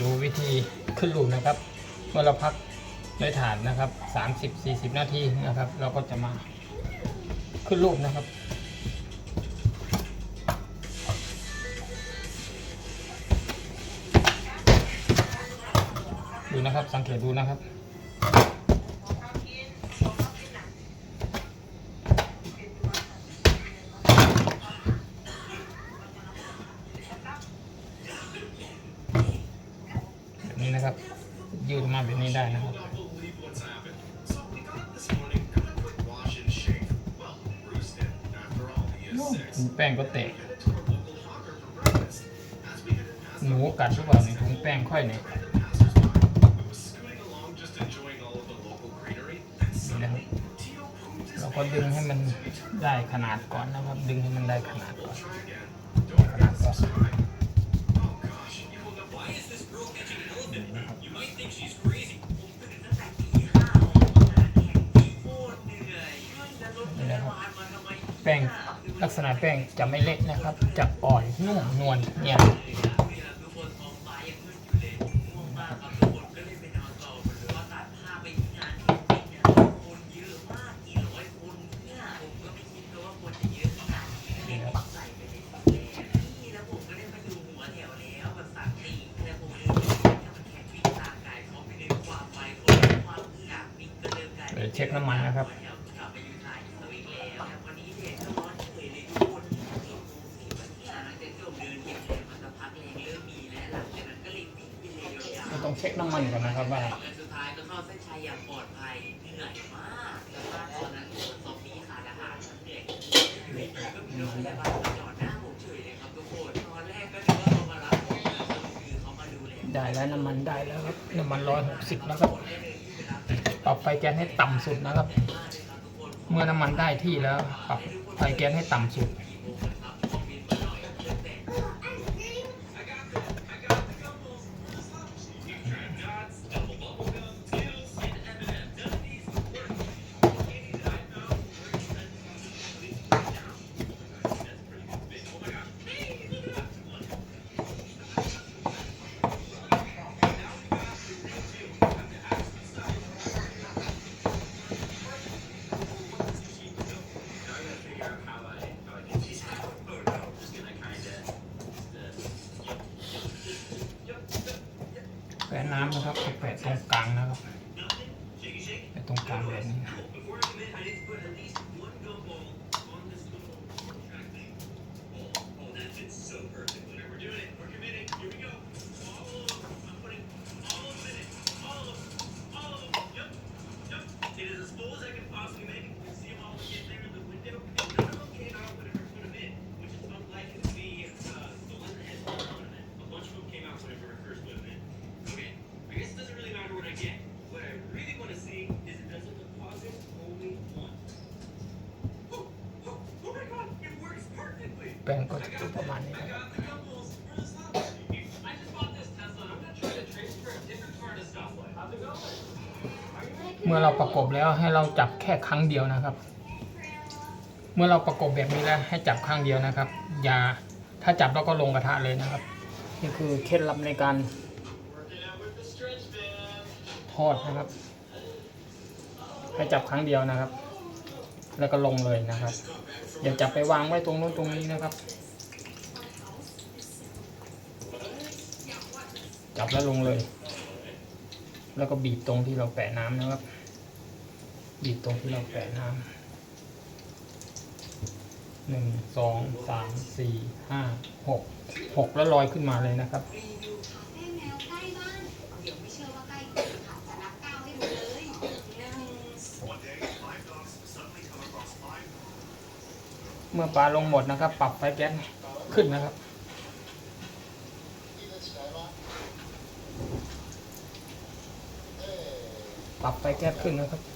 ดูวิธีขึ้นลูกนะครับเมื่อเราพักในฐานนะครับ 30-40 นาทีนะครับ เราก็จะมาขึ้นลูกนะครับ ดูนะครับสังเกตดูนะครับ นี้นะครับ ยืดออกมาแบบนี้ได้นะครับ แป้งก็แตก หนูกัดหรือเปล่าเนี่ยถุงแป้งค่อยเนี่ยนี่นะครับเราก็ดึงให้มันได้ขนาดก่อนนะครับ ดึงให้มันได้ขนาดก่อนขนาดก่อนนี่ แป้งลักษณะแป้งจะไม่เละนะครับ จะอ่อนนุ่มนวลเนี่ย เดี๋ยวเช็คน้ำมันนะครับเราต้องเช็คน้ำมันก่อนนะครับว่าสุดท้ายก็เข้าเส้นชัยอย่างปลอดภัยเหนื่อยมากแล้วก็ตอนนั้นผมซอมบี้ขาดอาหารเหนื่อยก็มีรถพยาบาลมาจอดหน้าผมเฉยเลยครับทุกคนตอนแรกก็นึกว่าเขามารับผมแต่สรุปคือเขามาดูแลได้แล้วน้ำมันได้แล้วครับน้ำมันร้อยหกสิบนะครับ ปรับไฟแก๊สให้ต่ำสุดนะครับ เมื่อน้ำมันได้ที่แล้ว ปรับไฟแก๊สให้ต่ำสุด น้ำนะครับแปะตรงกลางนะครับแปะตรงกลางแบบนี้ แป้งก็จะเป็นประมาณนี้นะครับเมื่อเราประกบแล้วให้เราจับแค่ครั้งเดียวนะครับ เมื่อเราประกบแบบนี้แล้วให้จับครั้งเดียวนะครับ อย่าถ้าจับแล้วก็ลงกระทะเลยนะครับ นี่คือเคล็ดลับในการทอดนะครับ ให้จับครั้งเดียวนะครับ แล้วก็ลงเลยนะครับ อย่าจับไปวางไว้ตรงนู้นตรงนี้นะครับ จับแล้วลงเลย แล้วก็บีบตรงที่เราแปะน้ำนะครับ บีบตรงที่เราแปะน้ำหนึ่งสองสามสี่ห้าหกหกแล้วลอยขึ้นมาเลยนะครับ รีวิวคาเฟ่แมวใกล้บ้าน เดี๋ยวไม่เชื่อว่าใกล้จริงค่ะจะนับก้าวให้ดูเลยหนึ่ง เมื่อปลาลงหมดนะครับ ปรับไฟแก๊สขึ้นนะครับ ปรับไฟแก๊สขึ้นนะครับ